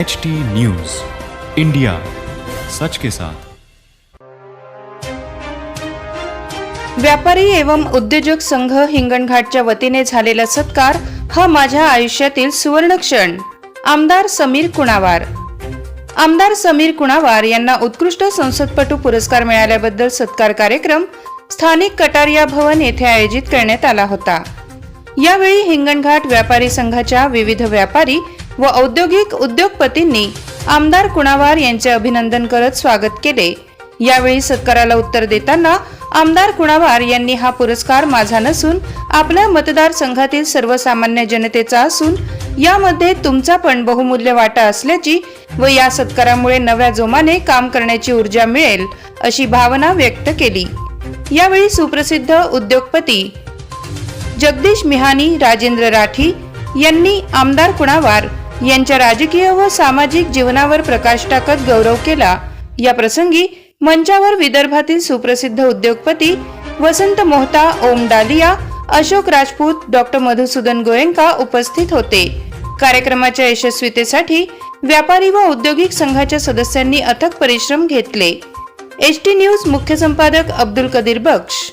H T news India सच के साथ व्यापारी एवं उद्योजक संघ हिंगणघाटच्या वतीने झालेला सत्कार हा माझ्या आयुष्यातील सुवर्ण क्षण. आमदार समीर कुणावार. आमदार समीर कुणावार यांना उत्कृष्ट संसदपटू पुरस्कार मिळाल्याबद्दल सत्कार कार्यक्रम स्थानिक कटारिया भवन येथे आयोजित करण्यात आला होता. यावेळी हिंगणघाट व्यापारी संघाच्या विविध व्यापारी व औद्योगिक उद्योगपतींनी आमदार कुणावार यांचे अभिनंदन करत स्वागत केले. यावेळी सत्काराला उत्तर देताना आमदार कुणावार यांनी हा पुरस्कार माझा नसून आपल्या मतदारसंघातील सर्वसामान्य जनतेचा असून यामध्ये तुमचा पण बहुमूल्य वाटा असल्याची व या सत्कारामुळे नव्या जोमाने काम करण्याची ऊर्जा मिळेल अशी भावना व्यक्त केली. यावेळी सुप्रसिद्ध उद्योगपती जगदीश मिहानी राजेंद्र राठी यांनी आमदार कुणावार यांच्या राजकीय व सामाजिक जीवनावर प्रकाश टाकत गौरव केला. या प्रसंगी मंचावर विदर्भातील सुप्रसिद्ध उद्योगपती वसंत मोहता ओम डालिया अशोक राजपूत डॉक्टर मधुसूदन गोयंका उपस्थित होते. कार्यक्रमाच्या यशस्वीतेसाठी व्यापारी व औद्योगिक संघाच्या सदस्यांनी अथक परिश्रम घेतले. एच टी न्यूज मुख्य संपादक अब्दुल कदीर बख्श.